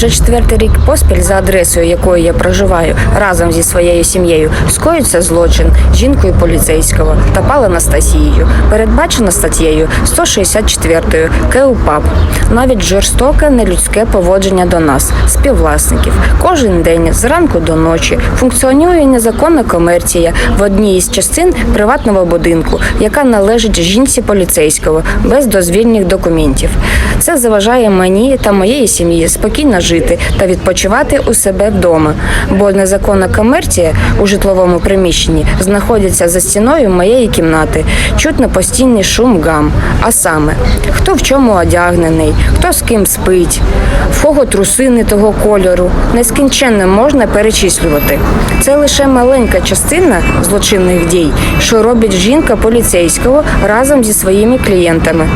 Вже четвертий рік поспіль за адресою, якою я проживаю разом зі своєю сім'єю, скоюється злочин жінкою поліцейського та пал Анастасією, передбачено статтєю 164 КУПАП. Навіть жорстоке нелюдське поводження до нас, співвласників. Кожен день зранку до ночі функціонує незаконна комерція в одній із частин приватного будинку, яка належить жінці поліцейського без дозвільних документів. Це заважає мені та моєї сім'ї спокійно жити та відпочивати у себе вдома, бо незаконна комерція у житловому приміщенні знаходиться за стіною моєї кімнати. Чутно постійний шум гам. А саме, хто в чому одягнений, хто з ким спить, в кого труси того кольору, нескінченно можна перечислювати. Це лише маленька частина злочинних дій, що робить жінка поліцейського разом зі своїми клієнтами.